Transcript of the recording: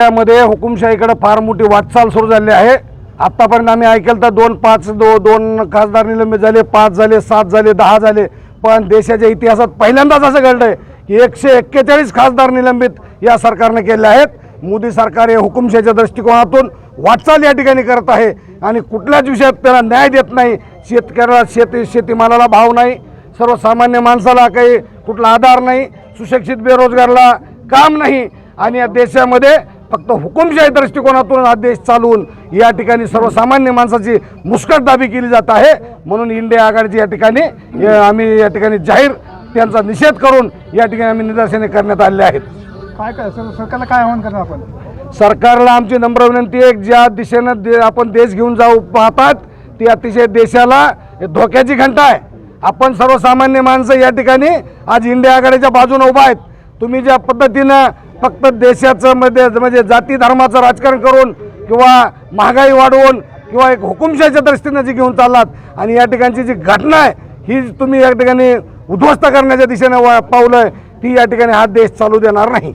त्यामध्ये हुकुमशाहीकडे फार मोठी वाटचाल सुरू झाली आहे. आत्तापर्यंत आम्ही ऐकलं तर दोन पाच दो दोन खासदार निलंबित झाले पाच झाले सात झाले दहा झाले. पण देशाच्या इतिहासात पहिल्यांदाच असं घडलं आहे की एकशे एक्केचाळीस खासदार निलंबित या सरकारने केले आहेत. मोदी सरकार हे हुकुमशाहीच्या दृष्टिकोनातून वाटचाल या ठिकाणी करत आहे आणि कुठल्याच विषयात त्याला न्याय देत नाही. शेतकऱ्याला शेती शेतीमालाला भाव नाही. सर्वसामान्य माणसाला काही कुठला आधार नाही. सुशिक्षित बेरोजगारला काम नाही. आणि या देशामध्ये फक्त हुकुमशाही दृष्टिकोनातून हा देश चालवून या ठिकाणी सर्वसामान्य माणसाची मुस्कटदाबी केली जात आहे. म्हणून इंडिया आघाडीची या ठिकाणी आम्ही या ठिकाणी जाहीर त्यांचा निषेध करून या ठिकाणी आम्ही निदर्शने करण्यात आले आहेत. काय काय सर सरकारला काय आव्हान करणार आपण? सरकारला आमची नम्र विनंती आहे ज्या दिशेनं दे आपण देश घेऊन जाऊ पाहतात ती अतिशय देशाला धोक्याची घंटा आहे. आपण सर्वसामान्य माणसं या ठिकाणी आज इंडिया आघाडीच्या बाजूने उभा आहेत. तुम्ही ज्या पद्धतीनं फक्त देशाचं मध्ये म्हणजे जाती धर्माचं राजकारण करून किंवा महागाई वाढवून किंवा एक हुकुमशाहीच्या दृष्टीनं जी घेऊन चाललात आणि या ठिकाणची जी घटना आहे ही तुम्ही या ठिकाणी उद्ध्वस्त करण्याच्या दिशेनं वा- पावलं आहे ती या ठिकाणी हा देश चालू देणार नाही.